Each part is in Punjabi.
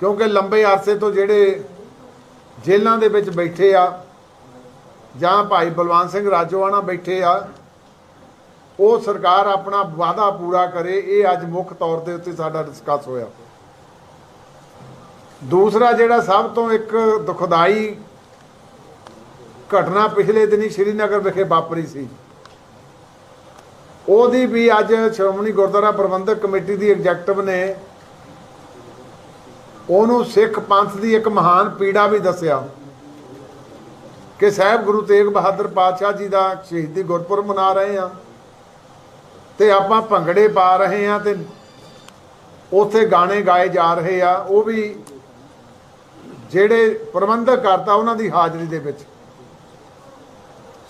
ਕਿਉਂਕਿ ਲੰਬੇ ਅਰਸੇ ਤੋਂ ਜਿਹੜੇ ਜੇਲ੍ਹਾਂ ਦੇ ਵਿੱਚ ਬੈਠੇ ਆ ਜਾਂ ਭਾਈ ਬਲਵੰਤ ਸਿੰਘ ਰਾਜੋਆਣਾ ਬੈਠੇ ਆ, ਉਹ ਸਰਕਾਰ ਆਪਣਾ ਵਾਅਦਾ ਪੂਰਾ ਕਰੇ, ਇਹ ਅੱਜ ਮੁੱਖ ਤੌਰ ਦੇ ਉੱਤੇ ਸਾਡਾ ਡਿਸਕਸ ਹੋਇਆ। ਦੂਸਰਾ ਜਿਹੜਾ ਸਭ ਤੋਂ ਇੱਕ ਦੁਖਦਾਈ ਘਟਨਾ ਪਿਛਲੇ ਦਿਨੀ ਸ਼੍ਰੀਨਗਰ ਵਿਖੇ ਵਾਪਰੀ ਸੀ। ਉਹਦੀ ਵੀ ਅੱਜ ਸ਼੍ਰੋਮਣੀ ਗੁਰਦੁਆਰਾ ਪ੍ਰਬੰਧਕ ਕਮੇਟੀ ਦੀ ਐਗਜ਼ੈਕਟਿਵ ਨੇ ਉਹਨੂੰ ਸਿੱਖ ਪੰਥ ਦੀ ਇੱਕ ਮਹਾਨ ਪੀੜਾ ਵੀ ਦੱਸਿਆ ਕਿ ਸਾਹਿਬ ਗੁਰੂ ਤੇਗ ਬਹਾਦਰ ਪਾਤਸ਼ਾਹ ਜੀ ਦਾ ਸ਼ਹੀਦੀ ਗੁਰਪੁਰਬ ਮਨਾ ਰਹੇ ਆ ਤੇ ਆਪਾਂ ਭੰਗੜੇ ਪਾ ਰਹੇ ਆ ਤੇ ਉਥੇ ਗਾਣੇ ਗਾਏ ਜਾ ਰਹੇ ਆ, ਉਹ ਵੀ ਜਿਹੜੇ ਪ੍ਰਬੰਧਕ ਕਰਤਾ ਉਹਨਾਂ ਦੀ ਹਾਜ਼ਰੀ ਦੇ ਵਿੱਚ।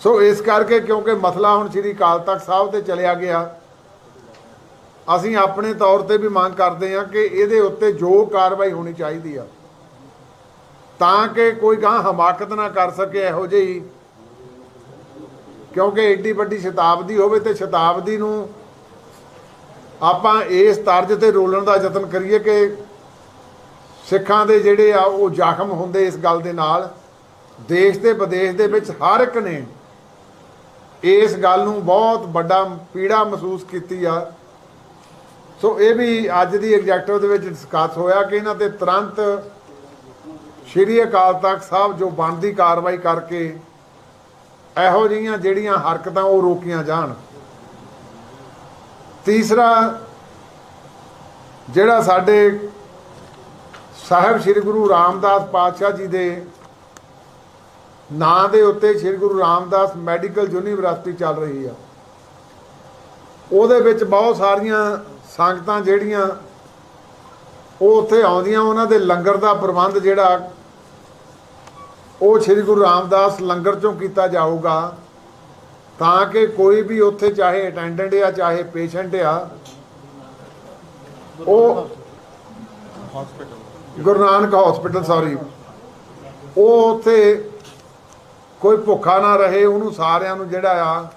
ਸੋ ਇਸ ਕਰਕੇ ਕਿਉਂਕਿ ਮਸਲਾ ਹੁਣ ਸ੍ਰੀ ਅਕਾਲ ਤਖਤ ਸਾਹਿਬ ਤੇ ਚਲਿਆ ਗਿਆ ਅਸੀਂ ਆਪਣੇ ਤੌਰ ਤੇ ਵੀ ਮੰਗ ਕਰਦੇ ਹਾਂ ਕਿ ਇਹਦੇ ਉੱਤੇ ਜੋ ਕਾਰਵਾਈ ਹੋਣੀ ਚਾਹੀਦੀ ਆ, ਤਾਂ ਕਿ ਕੋਈ ਗਾਂ ਹਮਾਕਤ ਨਾ ਕਰ ਸਕੇ ਇਹੋ ਜਿਹੀ। ਕਿਉਂਕਿ ਏਡੀ ਵੱਡੀ ਸ਼ਤਾਬਦੀ ਹੋਵੇ ਤੇ ਸ਼ਤਾਬਦੀ ਨੂੰ ਆਪਾਂ ਇਸ ਤਰਜ ਤੇ ਰੋਲਣ ਦਾ ਯਤਨ ਕਰੀਏ ਕਿ ਸਿੱਖਾਂ ਦੇ ਜਿਹੜੇ ਆ ਉਹ ਜ਼ਖਮ ਹੁੰਦੇ ਇਸ ਗੱਲ ਦੇ ਨਾਲ। ਦੇਸ਼ ਤੇ ਵਿਦੇਸ਼ ਦੇ ਵਿੱਚ ਹਰ ਇੱਕ ਨੇ ਇਸ ਗੱਲ ਨੂੰ ਬਹੁਤ ਵੱਡਾ ਪੀੜਾ ਮਹਿਸੂਸ ਕੀਤੀ ਆ। ਸੋ ਇਹ ਵੀ ਅੱਜ ਦੀ ਐਗਜ਼ੈਕਟਿਵ ਦੇ ਵਿੱਚ ਡਿਸਕਸ ਹੋਇਆ ਕਿ ਇਹਨਾਂ ਤੇ ਤੁਰੰਤ ਸ਼੍ਰੀ ਅਕਾਲ ਤਖਤ ਸਾਹਿਬ ਜੋ ਬਣਦੀ ਕਾਰਵਾਈ ਕਰਕੇ ਇਹੋ ਜਿਹੀਆਂ ਜਿਹੜੀਆਂ ਹਰਕਤਾਂ ਉਹ ਰੋਕੀਆਂ ਜਾਣ। ਤੀਸਰਾ, ਜਿਹੜਾ ਸਾਡੇ ਸਾਹਿਬ ਸ੍ਰੀ ਗੁਰੂ ਰਾਮਦਾਸ ਪਾਤਸ਼ਾਹ ਜੀ ਦੇ ਨਾਂ ਦੇ ਉੱਤੇ ਸ੍ਰੀ ਗੁਰੂ ਰਾਮਦਾਸ ਮੈਡੀਕਲ ਯੂਨੀਵਰਸਿਟੀ ਚੱਲ ਰਹੀ ਆ। ਉਹਦੇ ਵਿੱਚ ਬਹੁਤ ਸਾਰੀਆਂ ਸੰਗਤਾਂ ਜਿਹੜੀਆਂ ਉਹ ਉੱਥੇ ਆਉਂਦੀਆਂ, ਉਹਨਾਂ ਦੇ ਲੰਗਰ ਦਾ ਪ੍ਰਬੰਧ ਜਿਹੜਾ ਉਹ ਸ੍ਰੀ ਗੁਰੂ ਰਾਮਦਾਸ ਲੰਗਰ ਚੋਂ ਕੀਤਾ ਜਾਊਗਾ ਤਾਂ ਕਿ ਕੋਈ ਵੀ ਉੱਥੇ ਚਾਹੇ ਅਟੈਂਡੈਂਟ ਆ, ਚਾਹੇ ਪੇਸ਼ੈਂਟ ਆ, ਉਹ ਗੁਰੂ ਨਾਨਕ ਹਸਪੀਟਲ ਸੌਰੀ ਉਹ ਉੱਥੇ ਕੋਈ ਭੁੱਖਾ ਨਾ ਰਹੇ, ਉਹਨੂੰ ਸਾਰਿਆਂ ਨੂੰ ਜਿਹੜਾ ਆ,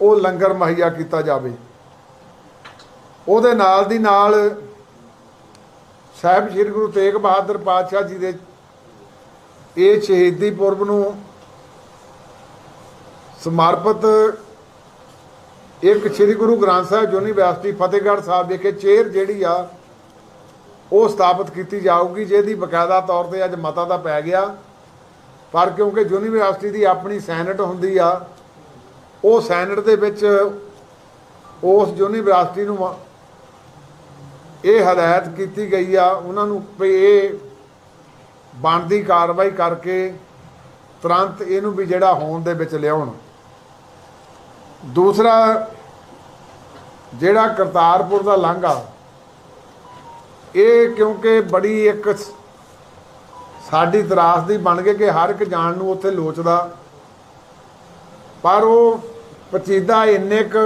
ਉਹ ਲੰਗਰ ਮੁਹੱਈਆ ਕੀਤਾ ਜਾਵੇ। ਉਹਦੇ ਨਾਲ ਦੀ ਨਾਲ ਸਾਹਿਬ ਸ੍ਰੀ ਗੁਰੂ ਤੇਗ ਬਹਾਦਰ ਪਾਤਸ਼ਾਹ ਜੀ ਦੇ ਇਹ ਸ਼ਹੀਦੀ ਪੁਰਬ ਨੂੰ ਸਮਰਪਿਤ ਇੱਕ ਸ੍ਰੀ ਗੁਰੂ ਗ੍ਰੰਥ ਸਾਹਿਬ ਯੂਨੀਵਰਸਿਟੀ ਫਤਿਹਗੜ੍ਹ ਸਾਹਿਬ ਵਿਖੇ ਚੇਅਰ ਜਿਹੜੀ ਆ, ਉਹ ਸਥਾਪਿਤ ਕੀਤੀ ਜਾਊਗੀ, ਜਿਹਦੀ ਬਕਾਇਦਾ ਤੌਰ ਤੇ ਅੱਜ ਮਤਾ ਦਾ ਪੈ ਗਿਆ। ਪਰ ਕਿਉਂਕਿ ਯੂਨੀਵਰਸਿਟੀ ਦੀ ਆਪਣੀ ਸੈਨੇਟ ਹੁੰਦੀ ਆ, ਉਹ ਸੈਨੇਟ ਦੇ ਵਿੱਚ ਉਸ ਯੂਨੀਵਰਸਿਟੀ ਨੂੰ ਇਹ ਹਦਾਇਤ ਕੀਤੀ ਗਈ ਆ, ਉਹਨਾਂ ਨੂੰ ਵੀ ਇਹ ਬਣਦੀ ਕਾਰਵਾਈ ਕਰਕੇ ਤੁਰੰਤ ਇਹਨੂੰ ਵੀ ਜਿਹੜਾ ਹੋਣ ਦੇ ਵਿੱਚ ਲਿਆਉਣ। ਦੂਸਰਾ, ਜਿਹੜਾ ਕਰਤਾਰਪੁਰ ਦਾ ਲਾਂਘਾ ਇਹ ਕਿਉਂਕਿ ਬੜੀ ਇੱਕ ਸਾਡੀ ਤਰਾਸ ਦੀ ਬਣ ਗਈ ਕਿ ਹਰ ਇੱਕ ਜਾਣ ਨੂੰ ਉੱਥੇ ਲੋਚਦਾ। ਪਰ ਉਹ ਪਚੀਦਾ ਇੰਨੇ ਕ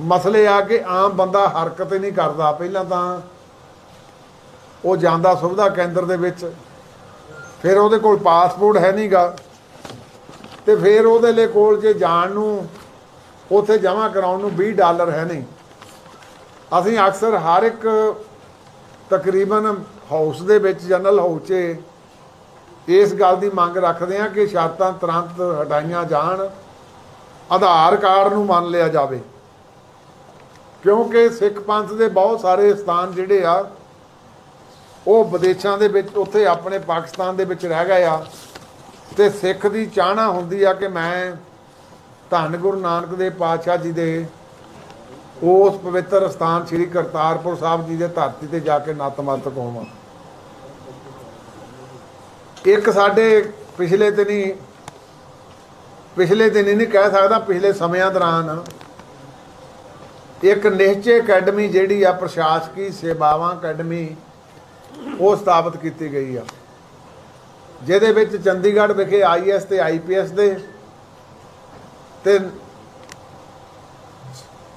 ਮਸਲੇ ਆ ਕਿ ਆਮ ਬੰਦਾ ਹਰਕਤ ਹੀ ਨਹੀਂ ਕਰਦਾ। ਪਹਿਲਾਂ ਤਾਂ ਉਹ ਜਾਂਦਾ ਸੁਵਿਧਾ ਕੇਂਦਰ ਦੇ ਵਿੱਚ, ਫਿਰ ਉਹਦੇ ਕੋਲ ਪਾਸਪੋਰਟ ਹੈ ਨਹੀਂਗਾ। ਤੇ ਫਿਰ ਉਹਦੇ ਲਈ ਕੋਲ ਜੇ ਜਾਣ ਨੂੰ, ਉੱਥੇ ਜਮ੍ਹਾਂ ਕਰਾਉਣ ਨੂੰ 20 ਡਾਲਰ ਹੈ ਨਹੀਂ। ਅਸੀਂ ਅਕਸਰ ਹਰ ਇੱਕ ਤਕਰੀਬਨ ਹਾਊਸ ਦੇ ਵਿੱਚ, ਜਨਰਲ ਹਾਊਸ 'ਚ ਇਸ ਗੱਲ ਦੀ ਮੰਗ ਰੱਖਦੇ ਹਾਂ ਕਿ ਸ਼ਰਤਾਂ ਤੁਰੰਤ ਹਟਾਈਆਂ ਜਾਣ, ਆਧਾਰ ਕਾਰਡ ਨੂੰ ਮੰਨ ਲਿਆ ਜਾਵੇ। ਕਿਉਂਕਿ ਸਿੱਖ ਪੰਥ ਦੇ ਬਹੁਤ ਸਾਰੇ ਸਥਾਨ ਜਿਹੜੇ ਆ, ਉਹ ਵਿਦੇਸ਼ਾਂ ਦੇ ਵਿੱਚ, ਉੱਥੇ ਆਪਣੇ ਪਾਕਿਸਤਾਨ ਦੇ ਵਿੱਚ ਰਹਿ ਗਏ ਆ। ਤੇ ਸਿੱਖ ਦੀ ਚਾਹਨਾ ਹੁੰਦੀ ਆ ਕਿ ਮੈਂ ਧੰਨ ਗੁਰੂ ਨਾਨਕ ਦੇ ਪਾਤਸ਼ਾਹ ਜੀ ਦੇ ਉਸ ਪਵਿੱਤਰ ਸਥਾਨ ਸ੍ਰੀ ਕਰਤਾਰਪੁਰ ਸਾਹਿਬ ਜੀ ਦੇ ਧਰਤੀ ਤੇ ਜਾ ਕੇ ਨਤਮਸਤਕ ਹੋਵਾਂ। ਇੱਕ ਸਾਡੇ ਪਿਛਲੇ ਦਿਨੀ ਪਿਛਲੇ ਦਿਨੀ ਨਹੀਂ ਕਹਿ ਸਕਦਾ, ਪਿਛਲੇ ਸਮਿਆਂ ਦੌਰਾਨ ਇੱਕ ਨਿਸ਼ਚੇ ਅਕੈਡਮੀ ਜਿਹੜੀ ਆ ਪ੍ਰਸ਼ਾਸਕੀ ਸੇਵਾਵਾਂ ਅਕੈਡਮੀ, ਉਹ ਸਥਾਪਿਤ ਕੀਤੀ ਗਈ ਆ। ਜਿਹਦੇ ਵਿੱਚ ਚੰਡੀਗੜ੍ਹ ਵਿਖੇ ਆਈਐਸ ਤੇ ਆਈਪੀਐਸ ਦੇ ਤੇ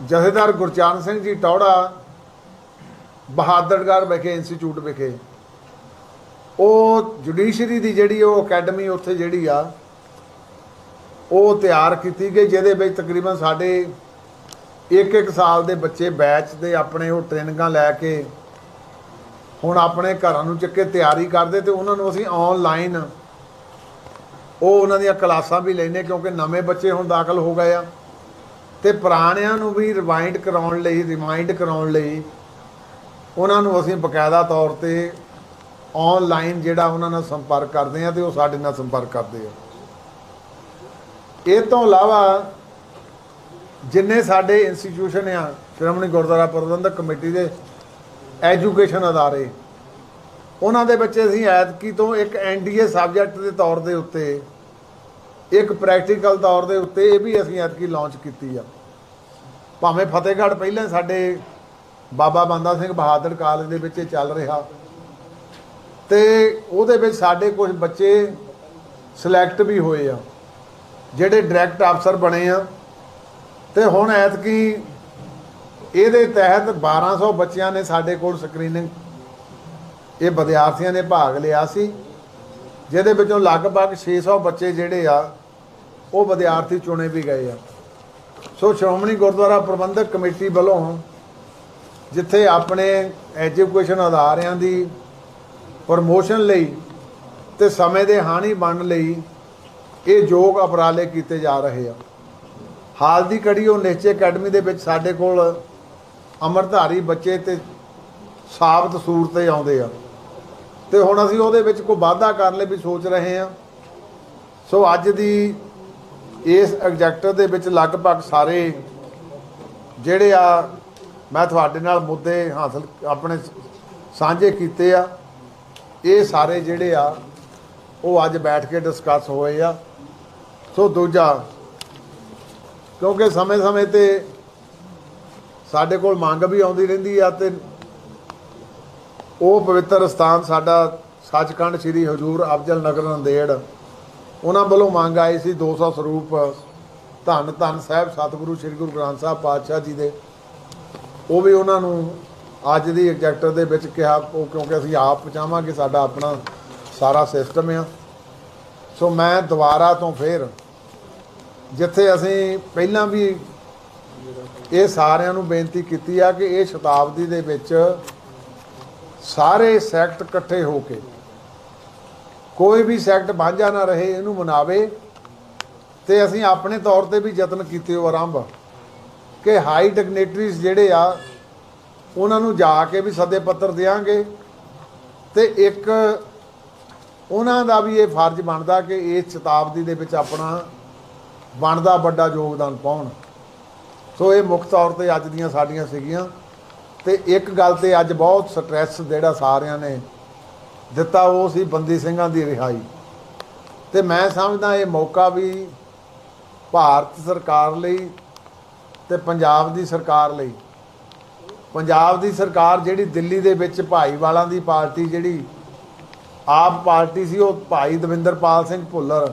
ਜਥੇਦਾਰ ਗੁਰਚਰਨ ਸਿੰਘ ਜੀ ਟੌੜਾ ਬਹਾਦਰਗੜ੍ਹ ਵਿਖੇ, ਇੰਸਟੀਚਿਊਟ ਵਿਖੇ। ਉਹ ਜੁਡੀਸ਼ਰੀ ਦੀ ਜਿਹੜੀ ਉਹ ਅਕੈਡਮੀ ਉੱਥੇ ਜਿਹੜੀ ਆ, ਉਹ ਤਿਆਰ ਕੀਤੀ ਗਈ, ਜਿਹਦੇ ਵਿੱਚ ਤਕਰੀਬਨ ਸਾਡੇ ਇੱਕ ਇੱਕ ਸਾਲ ਦੇ ਬੱਚੇ ਬੈਚ ਦੇ ਆਪਣੇ ਉਹ ਟ੍ਰੇਨਿੰਗਾਂ ਲੈ ਕੇ ਹੁਣ ਆਪਣੇ ਘਰਾਂ ਨੂੰ ਚੱਕੇ ਤਿਆਰੀ ਕਰਦੇ ਤੇ ਉਹਨਾਂ ਨੂੰ ਅਸੀਂ ਆਨਲਾਈਨ ਉਹ ਉਹਨਾਂ ਦੀਆਂ ਕਲਾਸਾਂ ਵੀ ਲੈਨੇ ਕਿਉਂਕਿ ਨਵੇਂ ਬੱਚੇ ਹੁਣ ਦਾਖਲ ਹੋ ਗਏ ਆ। ਤੇ ਪੁਰਾਣਿਆਂ ਨੂੰ ਵੀ ਰਿਮਾਈਂਡ ਕਰਾਉਣ ਲਈ ਰਿਮਾਈਂਡ ਕਰਾਉਣ ਲਈ ਉਹਨਾਂ ਨੂੰ ਅਸੀਂ ਬਕਾਇਦਾ ਤੌਰ ਤੇ ਆਨਲਾਈਨ ਜਿਹੜਾ ਉਹਨਾਂ ਨਾਲ ਸੰਪਰਕ ਕਰਦੇ ਆ ਤੇ ਉਹ ਸਾਡੇ ਨਾਲ ਸੰਪਰਕ ਕਰਦੇ ਆ। ਇਹ ਤੋਂ ਇਲਾਵਾ ਜਿੰਨੇ ਸਾਡੇ ਇੰਸਟੀਟਿਊਸ਼ਨ ਆ, ਸ਼੍ਰੋਮਣੀ ਗੁਰਦੁਆਰਾ ਪ੍ਰਬੰਧਕ ਕਮੇਟੀ ਦੇ ਐਜੂਕੇਸ਼ਨ ਅਦਾਰੇ, ਉਹਨਾਂ ਦੇ ਬੱਚੇ ਅਸੀਂ ਐਤਕੀ ਤੋਂ ਇੱਕ ਐਨਡੀਏ ਸਬਜੈਕਟ ਦੇ ਤੌਰ ਦੇ ਉੱਤੇ, ਇੱਕ ਪ੍ਰੈਕਟੀਕਲ ਤੌਰ ਦੇ ਉੱਤੇ ਇਹ ਵੀ ਅਸੀਂ ਐਤਕੀ ਲਾਂਚ ਕੀਤੀ ਆ। ਭਾਵੇਂ ਫਤਿਹਗੜ੍ਹ ਪਹਿਲਾਂ ਸਾਡੇ ਬਾਬਾ ਬੰਦਾ ਸਿੰਘ ਬਹਾਦਰ ਕਾਲਜ ਦੇ ਵਿੱਚ ਇਹ ਚੱਲ ਰਿਹਾ, ਤੇ ਉਹਦੇ ਵਿੱਚ ਸਾਡੇ ਕੁਝ ਬੱਚੇ ਸਿਲੈਕਟ ਵੀ ਹੋਏ ਆ, ਜਿਹੜੇ ਡਾਇਰੈਕਟ ਅਫਸਰ ਬਣੇ ਆ। ਤੇ ਹੁਣ ਐਤਕੀ ਇਹਦੇ ਤਹਿਤ 1200 ਬੱਚਿਆਂ ਨੇ ਸਾਡੇ ਕੋਲ ਸਕਰੀਨਿੰਗ, ਇਹ ਵਿਦਿਆਰਥੀਆਂ ਨੇ ਭਾਗ ਲਿਆ ਸੀ, ਜਿਹਦੇ ਵਿੱਚੋਂ ਲਗਭਗ 600 ਬੱਚੇ ਜਿਹੜੇ ਆ, ਉਹ ਵਿਦਿਆਰਥੀ ਚੁਣੇ ਵੀ ਗਏ ਆ। ਸੋ ਸ਼੍ਰੋਮਣੀ ਗੁਰਦੁਆਰਾ ਪ੍ਰਬੰਧਕ ਕਮੇਟੀ ਵੱਲੋਂ ਜਿੱਥੇ ਆਪਣੇ ਐਜੂਕੇਸ਼ਨ ਅਦਾਰਿਆਂ ਦੀ ਪ੍ਰਮੋਸ਼ਨ ਲਈ ਤੇ ਸਮੇਂ ਦੇ ਹਾਨੀ ਬਣਨ ਲਈ ਇਹ ਯੋਗ ਉਪਰਾਲੇ ਕੀਤੇ ਜਾ ਰਹੇ ਆ। ਹਾਲ ਦੀ ਕੜੀ ਉਹ ਨਿਸ਼ਚੇ ਅਕੈਡਮੀ ਦੇ ਵਿੱਚ ਸਾਡੇ ਕੋਲ ਅਮਰਧਾਰੀ ਬੱਚੇ ਤੇ ਸਾਬਤ ਸੂਰਤ ਤੇ ਆਉਂਦੇ ਆ। ਤੇ ਹੁਣ ਅਸੀਂ ਉਹਦੇ ਵਿੱਚ ਕੋਈ ਵਾਧਾ ਕਰਨ ਲਈ ਵੀ ਸੋਚ ਰਹੇ ਹਾਂ ਸੋ ਅੱਜ ਦੀ ਇਸ ਐਗਜੈਕਟਿਵ ਦੇ ਵਿੱਚ ਲਗਭਗ ਸਾਰੇ ਜਿਹੜੇ ਆ, ਮੈਂ ਤੁਹਾਡੇ ਨਾਲ ਮੁੱਦੇ ਹਾਸਲ ਆਪਣੇ ਸਾਂਝੇ ਕੀਤੇ ਆ। ਇਹ ਸਾਰੇ ਜਿਹੜੇ ਆ, ਉਹ ਅੱਜ ਬੈਠ ਕੇ ਡਿਸਕਸ ਹੋਏ ਆ। ਸੋ ਦੂਜਾ ਕਿਉਂਕਿ ਸਮੇਂ-ਸਮੇਂ ਤੇ ਸਾਡੇ ਕੋਲ ਮੰਗ ਵੀ ਆਉਂਦੀ ਰਹਿੰਦੀ ਆ ਤੇ ਉਹ ਪਵਿੱਤਰ ਸਥਾਨ ਸਾਡਾ ਸੱਚਖੰਡ ਸ੍ਰੀ ਹਜੂਰ ਅਫਜ਼ਲ ਨਗਰ ਨੰਦੇੜ, ਉਹਨਾਂ ਵੱਲੋਂ ਮੰਗ ਆਈ ਸੀ 200 ਸਰੂਪ ਧੰਨ ਧੰਨ ਸਾਹਿਬ ਸਤਿਗੁਰੂ ਸ੍ਰੀ ਗੁਰੂ ਗ੍ਰੰਥ ਸਾਹਿਬ ਪਾਤਸ਼ਾਹ ਜੀ ਦੇ। ਉਹ ਵੀ ਉਹਨਾਂ ਨੂੰ ਅੱਜ ਦੀ ਐਗਜੈਕਟਿਵ ਦੇ ਵਿੱਚ ਕਿਹਾ, ਉਹ ਕਿਉਂਕਿ ਅਸੀਂ ਆਪ ਪਹੁੰਚਾਵਾਂਗੇ ਸਾਡਾ ਆਪਣਾ ਸਾਰਾ ਸਿਸਟਮ ਆ। ਸੋ ਮੈਂ ਦੁਬਾਰਾ ਤੋਂ ਫੇਰ ਜਿੱਥੇ ਅਸੀਂ ਪਹਿਲਾਂ ਵੀ ਇਹ ਸਾਰਿਆਂ ਨੂੰ ਬੇਨਤੀ ਕੀਤੀ ਆ ਕਿ ਇਹ ਸ਼ਤਾਬਦੀ ਦੇ ਵਿੱਚ ਸਾਰੇ ਸੈਕਟ ਇਕੱਠੇ ਹੋ ਕੇ ਕੋਈ ਵੀ ਸੈਕਟ ਵਾਂਝਾ ਨਾ ਰਹੇ, ਇਹਨੂੰ ਮਨਾਵੇ ਤੇ ਅਸੀਂ ਆਪਣੇ ਤੌਰ ਤੇ ਵੀ ਯਤਨ ਕੀਤੇ ਹੋ ਆਰੰਭ ਕਿ ਹਾਈ ਡਿਗਨਿਟਰੀਜ਼ ਜਿਹੜੇ ਆ, ਉਹਨਾਂ ਨੂੰ ਜਾ ਕੇ ਵੀ ਸੱਦੇ ਪੱਤਰ ਦੇਾਂਗੇ ਤੇ ਇੱਕ ਉਹਨਾਂ ਦਾ ਵੀ ਇਹ ਫਰਜ਼ ਬਣਦਾ ਕਿ ਇਸ ਸ਼ਤਾਬਦੀ ਦੇ ਵਿੱਚ ਆਪਣਾ ਬਣਦਾ ਵੱਡਾ ਯੋਗਦਾਨ ਪਾਉਣ। ਸੋ ਇਹ ਮੁੱਖ ਤੌਰ ਤੇ ਅੱਜ ਦੀਆਂ ਸਾਡੀਆਂ ਸੀਗੀਆਂ। ਤੇ ਇੱਕ ਗੱਲ ਤੇ ਅੱਜ ਬਹੁਤ ਸਟ੍ਰੈਸ ਜਿਹੜਾ ਸਾਰਿਆਂ ਨੇ ਦਿੱਤਾ, ਉਹ ਸੀ ਬੰਦੀ ਸਿੰਘਾਂ ਦੀ ਰਿਹਾਈ। ਤੇ ਮੈਂ ਸਮਝਦਾ ਇਹ ਮੌਕਾ ਵੀ ਭਾਰਤ ਸਰਕਾਰ ਲਈ ਤੇ ਪੰਜਾਬ ਦੀ ਸਰਕਾਰ ਲਈ। ਪੰਜਾਬ ਦੀ ਸਰਕਾਰ ਜਿਹੜੀ ਦਿੱਲੀ ਦੇ ਵਿੱਚ ਭਾਈਵਾਲਾਂ ਦੀ ਪਾਰਟੀ ਜਿਹੜੀ ਆਪ ਪਾਰਟੀ ਸੀ, ਉਹ ਭਾਈ ਦਵਿੰਦਰਪਾਲ ਸਿੰਘ ਭੁੱਲਰ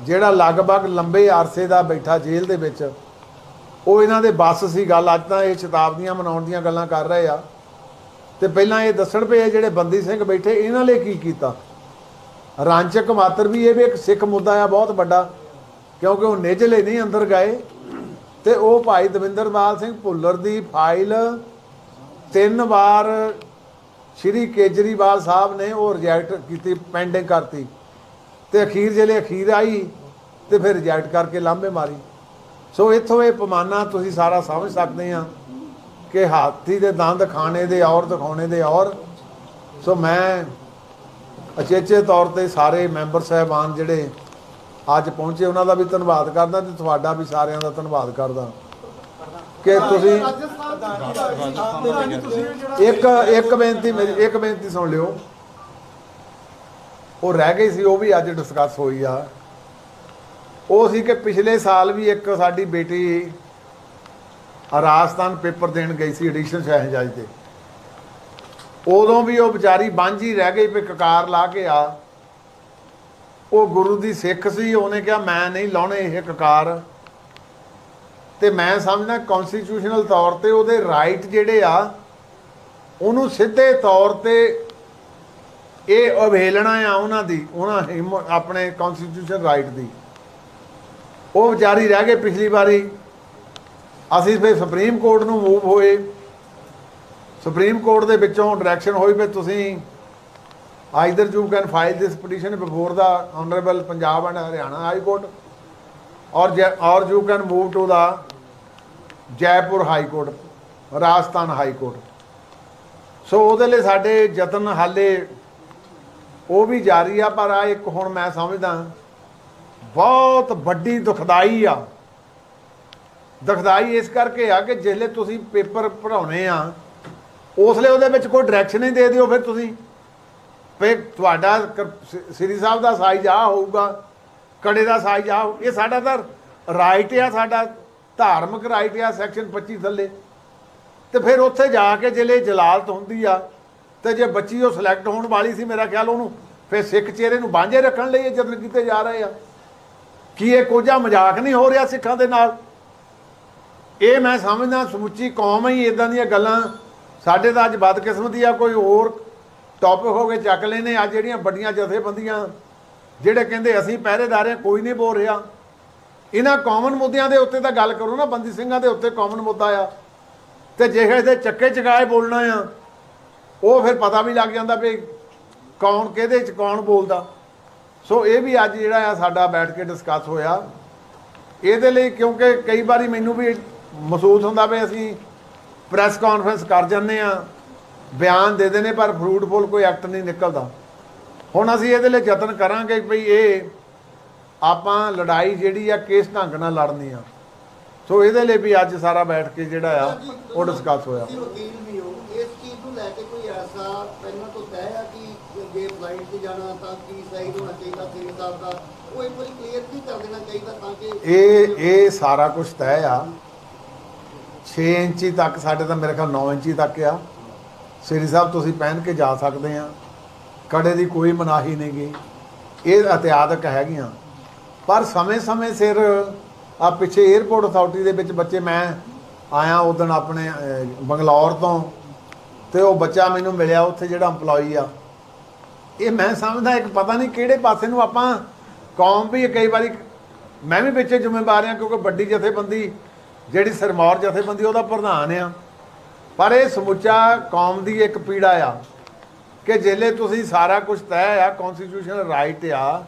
ਜਿਹੜਾ ਲਗਭਗ ਲੰਬੇ ਅਰਸੇ ਦਾ ਬੈਠਾ ਜੇਲ੍ਹ ਦੇ ਵਿੱਚ, ਉਹ ਇਹਨਾਂ ਦੇ ਬੱਸ ਸੀ ਗੱਲ। ਅੱਜ ਤਾਂ ਇਹ ਸ਼ਤਾਬਦੀਆਂ ਮਨਾਉਣ ਦੀਆਂ ਗੱਲਾਂ ਕਰ ਰਹੇ ਆ। ਤੇ ਪਹਿਲਾਂ ਇਹ ਦੱਸਣ ਪਏ ਜਿਹੜੇ ਬੰਦੀ ਸਿੰਘ ਬੈਠੇ, ਇਹਨਾਂ ਲਈ ਕੀ ਕੀਤਾ? ਰਾਂਚਕ ਮਾਤਰ ਵੀ ਇਹ ਵੀ ਇੱਕ ਸਿੱਖ ਮੁੱਦਾ ਆ, ਬਹੁਤ ਵੱਡਾ, ਕਿਉਂਕਿ ਉਹ ਨਿਜਲੇ ਨਹੀਂ ਅੰਦਰ ਗਏ। ਤੇ ਉਹ ਭਾਈ ਦਵਿੰਦਰਪਾਲ ਸਿੰਘ ਭੁੱਲਰ ਦੀ ਫਾਈਲ ਤਿੰਨ ਵਾਰ ਸ਼੍ਰੀ ਕੇਜਰੀਵਾਲ ਸਾਹਿਬ ਨੇ ਉਹ ਰਿਜੈਕਟ ਕੀਤੀ ਪੈਂਡਿੰਗ ਕਰਤੀ। ਤੇ ਅਖੀਰ ਜਿਹੜੇ ਅਖੀਰ ਆਈ ਤੇ ਫਿਰ ਰਿਜੈਕਟ ਕਰਕੇ ਲਾਂਭੇ ਮਾਰੀ। ਸੋ ਇੱਥੋਂ ਇਹ ਪਮਾਨਾ ਤੁਸੀਂ ਸਾਰਾ ਸਮਝ ਸਕਦੇ ਆ ਕਿ ਹਾਥੀ ਦੇ ਦੰਦ ਖਾਣੇ ਦੇ ਔਰ ਦਿਖਾਉਣੇ ਦੇ ਔਰ। ਸੋ ਮੈਂ ਅਚੇਚੇ ਤੌਰ ਤੇ ਸਾਰੇ ਮੈਂਬਰ ਸਾਹਿਬਾਨ ਜਿਹੜੇ ਅੱਜ ਪਹੁੰਚੇ ਉਹਨਾਂ ਦਾ ਵੀ ਧੰਨਵਾਦ ਕਰਦਾ ਤੇ ਤੁਹਾਡਾ ਵੀ ਸਾਰਿਆਂ ਦਾ ਧੰਨਵਾਦ ਕਰਦਾ ਕਿ ਤੁਸੀਂ ਇੱਕ ਇੱਕ ਬੇਨਤੀ ਮੇਰੀ ਇੱਕ ਬੇਨਤੀ ਸੁਣ ਲਿਓ। ਉਹ ਰਹਿ ਗਈ ਸੀ, ਉਹ ਵੀ ਅੱਜ ਡਿਸਕਸ ਹੋਈ ਆ। ਉਹ ਸੀ ਕਿ ਪਿਛਲੇ ਸਾਲ ਵੀ ਇੱਕ ਸਾਡੀ ਬੇਟੀ ਰਾਜਸਥਾਨ ਪੇਪਰ ਦੇਣ ਗਈ ਸੀ ਐਡੀਸ਼ਨ ਸ਼ਹਿਜਾਜ ਤੇ ਉਦੋਂ ਵੀ ਉਹ ਵਿਚਾਰੀ ਬਾਂਝੀ ਰਹਿ ਗਈ, ਵੀ ਕਕਾਰ ਲਾ ਕੇ ਆ। ਉਹ ਗੁਰੂ ਦੀ ਸਿੱਖ ਸੀ, ਉਹਨੇ ਕਿਹਾ, ਮੈਂ ਨਹੀਂ ਲਾਉਣੇ ਇਹ ਕਕਾਰ ਤੇ ਮੈਂ ਸਮਝਦਾ ਕਨਸਟੀਟਿਊਸ਼ਨਲ ਤੌਰ ਤੇ ਉਹਦੇ ਰਾਈਟ ਜਿਹੜੇ ਆ, ਉਹਨੂੰ ਸਿੱਧੇ ਤੌਰ ਤੇ ਇਹ ਅਵਹੇਲਣਾ ਆ ਉਹਨਾਂ ਦੀ, ਉਹਨਾਂ ਹਿੰਮ- ਆਪਣੇ ਕਨਸਟੀਟਿਊਸ਼ਨ ਰਾਈਟ ਦੀ। ਉਹ ਵਿਚਾਰੀ ਰਹਿ ਗਏ ਪਿਛਲੀ ਵਾਰੀ। ਅਸੀਂ ਫਿਰ ਸੁਪਰੀਮ ਕੋਰਟ ਨੂੰ ਮੂਵ ਹੋਏ। ਸੁਪਰੀਮ ਕੋਰਟ ਦੇ ਵਿੱਚੋਂ ਡਾਇਰੈਕਸ਼ਨ ਹੋਈ ਵੀ ਤੁਸੀਂ either you can file this petition before the honourable Punjab and Haryana high court or or you can move to the Jaipur high court Rajasthan high court so ਉਹਦੇ ਲਈ ਸਾਡੇ ਯਤਨ ਹਾਲੇ ਉਹ ਵੀ ਜਾਰੀ ਆ, ਪਰ ਆ ਇੱਕ ਹੁਣ ਮੈਂ ਸਮਝਦਾ ਬਹੁਤ ਵੱਡੀ ਦੁਖਦਾਈ ਆ ਦੁਖਦਾਈ ਇਸ ਕਰਕੇ ਆ ਕਿ ਜਿਹੜੇ ਤੁਸੀਂ ਪੇਪਰ ਪੜਾਉਣੇ ਆ, ਉਸਲੇ ਉਹਦੇ ਵਿੱਚ ਕੋਈ ਡਾਇਰੈਕਸ਼ਨ ਹੀ ਦੇ ਦਿਓ ਫਿਰ ਤੁਸੀਂ ਫੇ ਤੁਹਾਡਾ ਸ੍ਰੀ ਸਾਹਿਬ ਦਾ ਸਾਈਜ਼ ਆ ਹੋਊਗਾ, ਕੜੇ ਦਾ ਸਾਈਜ਼ ਆ ਹੋਊ। ਇਹ ਸਾਡਾ ਤਾਂ ਰਾਈਟ ਆ, ਸਾਡਾ ਧਾਰਮਿਕ ਰਾਈਟ ਆ ਸੈਕਸ਼ਨ 25 ਥੱਲੇ ਤੇ ਫਿਰ ਉੱਥੇ ਜਾ ਕੇ ਜਿਹੜੇ ਜਲਾਲਤ ਹੁੰਦੀ ਆ ਤੇ ਜੇ ਬੱਚੀ ਉਹ ਸਿਲੈਕਟ ਹੋਣ ਵਾਲੀ ਸੀ ਮੇਰਾ ਖਿਆਲ ਉਹਨੂੰ, ਫਿਰ ਸਿੱਖ ਚਿਹਰੇ ਨੂੰ ਬਾਂਝੇ ਰੱਖਣ ਲਈ ਇਹ ਯਤਨ ਕੀਤੇ ਜਾ ਰਹੇ ਆ। ਕੀ ਇਹ ਕੋਝਾ ਮਜ਼ਾਕ ਨਹੀਂ ਹੋ ਰਿਹਾ ਸਿੱਖਾਂ ਦੇ ਨਾਲ? ਇਹ ਮੈਂ ਸਮਝਦਾ, ਸਮੁੱਚੀ ਕੌਮ ਹੀ ਇਦਾਂ ਦੀਆਂ ਗੱਲਾਂ ਸਾਡੇ ਤਾਂ ਅੱਜ ਬਦਕਿਸਮਤੀ ਆ, ਕੋਈ ਹੋਰ ਟੌਪਿਕ ਹੋ ਕੇ ਚੱਕ ਲੈਨੇ ਆ। ਜਿਹੜੀਆਂ ਵੱਡੀਆਂ ਜਥੇਬੰਦੀਆਂ, ਜਿਹੜੇ ਕਹਿੰਦੇ ਅਸੀਂ ਪਹਿਰੇਦਾਰ ਹਾਂ ਕੋਈ ਨਹੀਂ ਬੋਲ ਰਿਹਾ। ਇਹਨਾਂ ਕਾਮਨ ਮੁੱਦਿਆਂ ਦੇ ਉੱਤੇ ਤਾਂ ਗੱਲ ਕਰੋ ਨਾ, ਬੰਦੀ ਸਿੰਘਾਂ ਦੇ ਉੱਤੇ ਕਾਮਨ ਮੁੱਦਾ ਆ। ਤੇ ਜੇ ਇਹਦੇ ਚੱਕੇ ਚਗਾਏ ਬੋਲਣਾ ਆ ਉਹ ਫਿਰ ਪਤਾ ਵੀ ਲੱਗ ਜਾਂਦਾ ਵੀ ਕੌਣ ਕਿਹਦੇ ਚ ਕੌਣ ਬੋਲਦਾ। ਸੋ ਇਹ ਵੀ ਅੱਜ ਜਿਹੜਾ ਆ ਸਾਡਾ ਬੈਠ ਕੇ ਡਿਸਕਸ ਹੋਇਆ। ਇਹਦੇ ਲਈ ਕਿਉਂਕਿ ਕਈ ਵਾਰੀ ਮੈਨੂੰ ਵੀ ਮਹਿਸੂਸ ਹੁੰਦਾ ਵੀ ਅਸੀਂ ਪ੍ਰੈਸ ਕਾਨਫਰੰਸ ਕਰ ਜਾਂਦੇ ਆ ਬਿਆਨ ਦੇ ਦੇਣੇ ਪਰ ਫਰੂਟਫੁਲ ਕੋਈ ਐਕਟ ਨਹੀਂ ਨਿਕਲਦਾ। ਹੁਣ ਅਸੀਂ ਇਹਦੇ ਲਈ ਯਤਨ ਕਰਾਂਗੇ ਵੀ ਇਹ ਆਪਾਂ ਲੜਾਈ ਜਿਹੜੀ ਆ ਕਿਸ ਢੰਗ ਨਾਲ ਲੜਨੀ ਆ। ਸੋ ਇਹਦੇ ਲਈ ਵੀ ਅੱਜ ਸਾਰਾ ਬੈਠ ਕੇ ਜਿਹੜਾ ਆ, ਉਹ ਡਿਸਕਸ ਹੋਇਆ ਤੁਸੀਂ ਵਕੀਲ ਵੀ ਹੋ ਇਸ ਚੀਜ਼ ਨੂੰ ਲੈ ਕੇ ਕੋਈ ਪਹਿਲਾਂ ਤੋਂ ਤੈਅ ਹੈ ਕਿ ਜੇ ਫਲਾਈਟ ਤੇ ਜਾਣਾ ਤਾਂ ਕੀ ਸਹੀ ਹੋਣਾ ਚਾਹੀਦਾ ਸਹੀ ਸਾਹਿਬ ਦਾ ਉਹ ਇੱਕ ਵਾਰੀ ਕਲੀਅਰ ਵੀ ਕਰ ਦੇਣਾ ਚਾਹੀਦਾ ਤਾਂ ਕਿ ਇਹ ਇਹ ਸਾਰਾ ਕੁਝ ਤੈਅ ਆ। 6 ਇੰਚੀ ਤੱਕ ਸਾਡੇ ਤਾਂ ਮੇਰੇ ਖਿਆਲ 9 ਇੰਚੀ ਤੱਕ ਆ। ਸ੍ਰੀ ਸਾਹਿਬ, ਤੁਸੀਂ ਪਹਿਨ ਕੇ ਜਾ ਸਕਦੇ ਆ। ਕੜੇ ਦੀ ਕੋਈ ਮਨਾਹੀ ਨਹੀਂ ਨਹੀਂਗੀ ਇਹ ਇਤਿਆਦਕ ਹੈਗੀਆਂ। ਪਰ ਸਮੇਂ-ਸਮੇਂ ਸਿਰ ਆ ਪਿੱਛੇ 에어ਪੋਰਟ ਅਥਾਰਟੀ ਦੇ ਵਿੱਚ ਬੱਚੇ ਮੈਂ ਆਇਆ ਉਦੋਂ ਆਪਣੇ ਬੰਗਲੌਰ ਤੋਂ। ਤੇ ਉਹ ਬੱਚਾ ਮੈਨੂੰ ਮਿਲਿਆ ਉੱਥੇ ਜਿਹੜਾ EMPLOYE ਆ। ਇਹ ਮੈਂ ਸਮਝਦਾ, ਇੱਕ ਪਤਾ ਨਹੀਂ ਕਿਹੜੇ ਪਾਸੇ ਨੂੰ ਆਪਾਂ ਕੌਮ ਵੀ ਕਈ ਵਾਰੀ, ਮੈਂ ਵੀ ਵਿੱਚ ਜ਼ਿੰਮੇਵਾਰ ਹਾਂ ਕਿਉਂਕਿ ਵੱਡੀ ਜਥੇਬੰਦੀ, ਜਿਹੜੀ ਸਰਮੌਰ ਜਥੇਬੰਦੀ, ਉਹਦਾ ਪ੍ਰਧਾਨ ਆ ਪਰ ਇਹ ਸਮੁੱਚਾ ਕੌਮ ਦੀ ਇੱਕ ਪੀੜਾ ਆ ਕਿ ਜੇਲੇ ਤੁਸੀਂ ਸਾਰਾ ਕੁਝ ਤੈਅ ਆ ਕਨਸਟੀਟਿਊਸ਼ਨਲ ਰਾਈਟ ਆ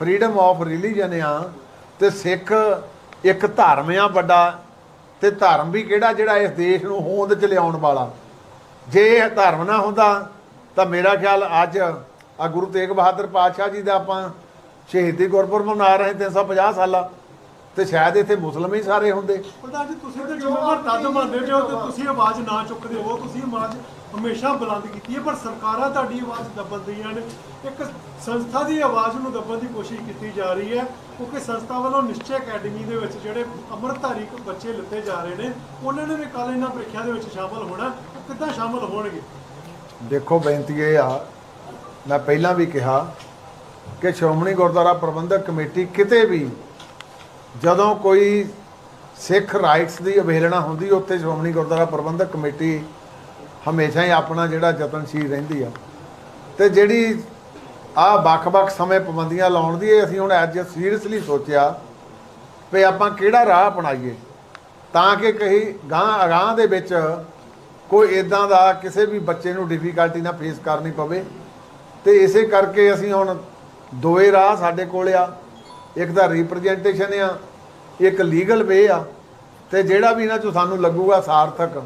ਫਰੀडम ਆਫ ਰਿਲੀਜਨ ਆ, ਤੇ ਸਿੱਖ ਇੱਕ ਧਰਮ ਆ ਵੱਡਾ, ਤੇ ਧਰਮ ਵੀ ਕਿਹੜਾ ਜਿਹੜਾ ਇਸ ਦੇਸ਼ ਨੂੰ ਹੋਂਦ ਚ ਲਿਆਉਣ ਵਾਲਾ। ਜੇ ਇਹ ਧਰਮ ਨਾ ਹੁੰਦਾ, ਤਾਂ ਮੇਰਾ ਖਿਆਲ ਅੱਜ ਆ ਗੁਰੂ ਤੇਗ ਬਹਾਦਰ ਪਾਤਸ਼ਾਹ ਜੀ ਦਾ ਆਪਾਂ ਸ਼ਹੀਦੀ ਗੁਰਪੁਰਬ ਮਨਾ ਰਹੇ 350 ਸਾਲਾਂ, ਤੇ ਸ਼ਾਇਦ ਇੱਥੇ ਮੁਸਲਮ ਹੀ ਸਾਰੇ ਹੁੰਦੇ। ਪ੍ਰਧਾਨ ਜੀ ਤੁਸੀਂ ਤਾਂ ਜ਼ਿੰਮੇਵਾਰ ਤਦ ਮੰਨਦੇ ਹੋ ਤੇ ਤੁਸੀਂ ਆਵਾਜ਼ ਨਾ ਚੁੱਕਦੇ ਹੋ, ਤੁਸੀਂ ਆਵਾਜ਼ ਹਮੇਸ਼ਾ ਬੁਲੰਦ ਕੀਤੀ ਹੈ, ਪਰ ਸਰਕਾਰਾਂ ਤੁਹਾਡੀ ਆਵਾਜ਼ ਦੱਬਣ ਦੀਆਂ ਨੇ। ਇੱਕ ਸੰਸਥਾ ਦੀ ਆਵਾਜ਼ ਨੂੰ ਦੱਬਣ ਦੀ ਕੋਸ਼ਿਸ਼ ਕੀਤੀ ਜਾ ਰਹੀ ਹੈ, ਕਿਉਂਕਿ ਸੰਸਥਾ ਵੱਲੋਂ ਨਿਸ਼ਚੈ ਅਕੈਡਮੀ ਦੇ ਵਿੱਚ ਜਿਹੜੇ ਅੰਮ੍ਰਿਤਧਾਰੀ ਬੱਚੇ ਲਿੱਤੇ ਜਾ ਰਹੇ ਨੇ, ਉਹਨਾਂ ਨੇ ਵੀ ਕੱਲ ਇਹਨਾਂ ਪ੍ਰੀਖਿਆ ਦੇ ਵਿੱਚ ਸ਼ਾਮਲ ਹੋਣਾ ਉਹ ਕਿੱਦਾਂ ਸ਼ਾਮਲ ਹੋਣਗੇ? ਦੇਖੋ, ਬੇਨਤੀ ਇਹ ਆ, ਮੈਂ ਪਹਿਲਾਂ ਵੀ ਕਿਹਾ ਕਿ ਸ਼੍ਰੋਮਣੀ ਗੁਰਦੁਆਰਾ ਪ੍ਰਬੰਧਕ ਕਮੇਟੀ ਕਿਤੇ ਵੀ ਜਦੋਂ ਕੋਈ ਸਿੱਖ ਰਾਈਟਸ ਦੀ ਅਵਹੇਲਣਾ ਹੁੰਦੀ, ਉੱਥੇ ਸ਼੍ਰੋਮਣੀ ਗੁਰਦੁਆਰਾ ਪ੍ਰਬੰਧਕ ਕਮੇਟੀ ਹਮੇਸ਼ਾ ਹੀ ਆਪਣਾ ਜਿਹੜਾ ਯਤਨਸ਼ੀਲ ਰਹਿੰਦੀ ਆ। ਤੇ ਜਿਹੜੀ ਆ ਵੱਖ-ਵੱਖ ਸਮੇਂ ਪਾਬੰਦੀਆਂ ਲਾਉਣ ਦੀ ਅਸੀਂ ਹੁਣ ਅੱਜ ਸੀਰੀਅਸਲੀ ਸੋਚਿਆ ਵੀ ਆਪਾਂ ਕਿਹੜਾ ਰਾਹ ਅਪਣਾਈਏ। ਤਾਂ ਕਿ ਕਹੀ ਗਾਂ, ਅਗਾਂਹ ਦੇ ਵਿੱਚ ਕੋਈ ਇਦਾਂ ਦਾ ਕਿਸੇ ਵੀ ਬੱਚੇ ਨੂੰ ਡਿਫਿਕਲਟੀ ਨਾ ਫੇਸ ਕਰਨੀ ਪਵੇ। ਤੇ ਇਸੇ ਕਰਕੇ ਅਸੀਂ ਹੁਣ ਦੋਏ ਰਾਹ ਸਾਡੇ ਕੋਲ ਆ। ਇੱਕ ਤਾਂ ਰਿਪਰੈਜ਼ੈਂਟੇਸ਼ਨ ਆ, ਇੱਕ ਲੀਗਲ ਵੇ ਆ। ਤੇ ਜਿਹੜਾ ਵੀ ਇਹਨਾਂ ਚੋਂ ਸਾਨੂੰ ਲੱਗੂਗਾ ਸਾਰਥਕ।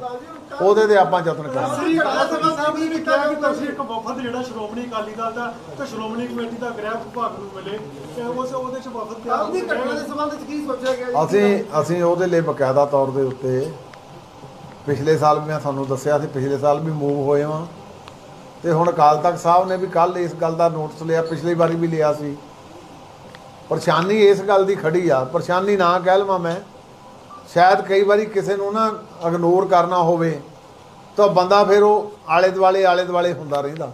ਉਹਦੇ ਤੇ ਆਪਾਂ ਯਤਨ ਕਰਾਂਗੇ। ਸ੍ਰੀ ਅਕਾਲ ਤਖਤ ਸਾਹਿਬ ਨੇ ਵੀ ਕਿਹਾ ਕਿ ਤੁਸੀਂ ਇੱਕ ਵਫਦ ਜਿਹੜਾ ਸ਼੍ਰੋਮਣੀ ਅਕਾਲੀ ਦਲ ਦਾ ਤੇ ਸ਼੍ਰੋਮਣੀ ਕਮੇਟੀ ਦਾ ਗ੍ਰਹਿ ਵਿਭਾਗ ਨੂੰ ਮਿਲੇ ਤੇ ਉਸ ਉਹਦੇ ਚ ਵਫਦ ਤਿਆਰ ਆਪਦੀ ਘਟਨਾ ਦੇ ਸੰਬੰਧ ਵਿੱਚ ਕੀ ਸੋਚਿਆ ਗਿਆ ਜੀ? ਅਸੀਂ ਅਸੀਂ ਉਹਦੇ ਲਈ ਬਕਾਇਦਾ ਤੌਰ ਦੇ ਉੱਤੇ ਪਿਛਲੇ ਸਾਲ ਵੀ ਮੈਂ ਤੁਹਾਨੂੰ ਦੱਸਿਆ ਸੀ ਪਿਛਲੇ ਸਾਲ ਵੀ ਮੂਵ ਹੋਏ ਹਾਂ। ਤੇ ਹੁਣ ਅਕਾਲ ਤਖਤ ਸਾਹਿਬ ਨੇ ਵੀ ਕੱਲ ਇਸ ਗੱਲ ਦਾ ਨੋਟਿਸ ਲਿਆ ਪਿਛਲੀ ਵਾਰੀ ਵੀ ਲਿਆ ਸੀ। ਪਰੇਸ਼ਾਨੀ ਇਸ ਗੱਲ ਦੀ ਖੜੀ ਆ ਪਰੇਸ਼ਾਨੀ ਨਾ ਕਹਿ ਲਵਾਂ ਮੈਂ। ਸ਼ਾਇਦ ਕਈ ਵਾਰੀ ਕਿਸੇ ਨੂੰ ਨਾ ਇਗਨੋਰ ਕਰਨਾ ਹੋਵੇ, ਤਾਂ ਬੰਦਾ ਫਿਰ ਉਹ ਆਲੇ ਦੁਆਲੇ ਆਲੇ ਦੁਆਲੇ ਹੁੰਦਾ ਰਹਿੰਦਾ।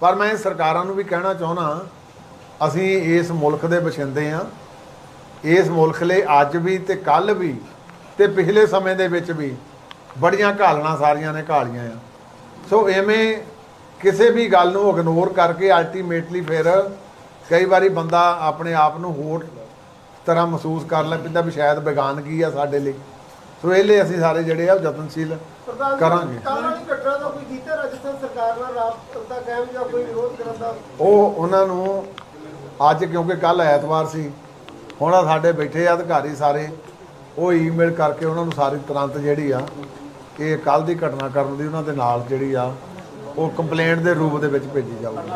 ਪਰ ਮੈਂ ਸਰਕਾਰਾਂ ਨੂੰ ਵੀ ਕਹਿਣਾ ਚਾਹੁੰਦਾ ਅਸੀਂ ਇਸ ਮੁਲਕ ਦੇ ਵਸਿੰਦੇ ਆ ਇਸ ਮੁਲਕ ਲਈ ਅੱਜ ਵੀ ਤੇ ਕੱਲ ਵੀ ਤੇ ਪਿਛਲੇ ਸਮੇਂ ਦੇ ਵਿੱਚ ਵੀ ਬੜੀਆਂ ਘਾਲਣਾ ਸਾਰੀਆਂ ਨੇ ਘਾਲੀਆਂ ਆ। ਸੋ ਐਵੇਂ ਕਿਸੇ ਵੀ ਗੱਲ ਨੂੰ ਇਗਨੋਰ ਕਰਕੇ ਅਲਟੀਮੇਟਲੀ ਫਿਰ ਕਈ ਵਾਰੀ ਬੰਦਾ ਆਪਣੇ ਆਪ ਨੂੰ ਹੋਰ ਤਰ੍ਹਾਂ ਮਹਿਸੂਸ ਕਰਨ ਲੱਗ ਪੈਂਦਾ ਵੀ ਸ਼ਾਇਦ ਬੇਗਾਨਗੀ ਆ ਸਾਡੇ ਲਈ ਸੋ ਇਹ ਲਈ ਅਸੀਂ ਸਾਰੇ ਜਿਹੜੇ ਆ ਉਹ ਯਤਨਸ਼ੀਲ ਕਰਾਂਗੇ। ਕੱਲ੍ਹ ਵਾਲੀ ਘਟਨਾ ਦਾ ਕੋਈ ਕੀਤਾ ਰਾਜਸਥਾਨ ਸਰਕਾਰ ਨਾਲ ਰਾਬਤਾ ਕਾਇਮ ਜਾਂ ਕੋਈ ਵਿਰੋਧ ਕਰਨ ਦਾ ਉਹ ਉਹਨਾਂ ਨੂੰ ਅੱਜ ਕਿਉਂਕਿ ਕੱਲ ਐਤਵਾਰ ਸੀ ਹੁਣ ਸਾਡੇ ਬੈਠੇ ਆ ਅਧਿਕਾਰੀ ਸਾਰੇ ਉਹ ਈਮੇਲ ਕਰਕੇ ਉਹਨਾਂ ਨੂੰ ਸਾਰੀ ਤੁਰੰਤ ਜਿਹੜੀ ਆ ਇਹ ਕੱਲ ਦੀ ਘਟਨਾ ਕਰਨ ਦੀ ਉਹਨਾਂ ਦੇ ਨਾਲ ਜਿਹੜੀ ਆ ਉਹ ਕੰਪਲੇਂਟ ਦੇ ਰੂਪ ਦੇ ਵਿੱਚ ਭੇਜੀ ਜਾਊਗੀ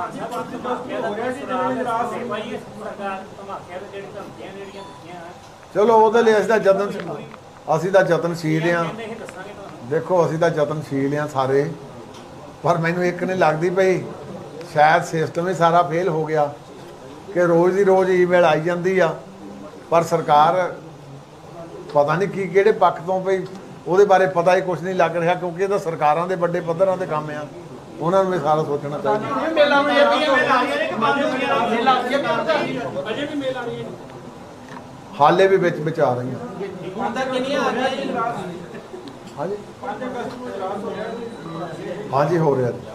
ਚਲੋ ਉਹਦੇ ਲਈ ਅਸੀਂ ਤਾਂ ਯਤਨ ਅਸੀਂ ਤਾਂ ਯਤਨਸ਼ੀਲ ਆ ਦੇਖੋ, ਅਸੀਂ ਤਾਂ ਯਤਨਸ਼ੀਲ ਆ ਸਾਰੇ। ਪਰ ਮੈਨੂੰ ਇੱਕ ਨਹੀਂ ਲੱਗਦੀ ਪਈ। ਸ਼ਾਇਦ ਸਿਸਟਮ ਹੀ ਸਾਰਾ ਫੇਲ ਹੋ ਗਿਆ। ਕਿ ਰੋਜ਼ ਦੀ ਰੋਜ਼ ਈਮੇਲ ਆਈ ਜਾਂਦੀ ਆ। ਪਰ ਸਰਕਾਰ ਪਤਾ ਨਹੀਂ ਕੀ ਕਿਹੜੇ ਪੱਖ ਤੋਂ ਪਈ। ਉਹਦੇ ਬਾਰੇ ਪਤਾ ਹੀ ਕੁਝ ਨਹੀਂ ਲੱਗ ਰਿਹਾ, ਕਿਉਂਕਿ ਇਹ ਤਾਂ ਸਰਕਾਰਾਂ ਦੇ ਵੱਡੇ ਪੱਧਰਾਂ ਤੇ ਕੰਮ ਆ। ਉਹਨਾਂ ਨੂੰ ਵੀ ਸਾਰਾ ਸੋਚਣਾ ਚਾਹੀਦਾ। ਹਾਲੇ ਵੀ ਵਿੱਚ ਵਿੱਚ ਆ ਰਹੀਆਂ। ਹਾਂਜੀ। ਹਾਂਜੀ ਹੋ ਰਿਹਾ। ਜੀ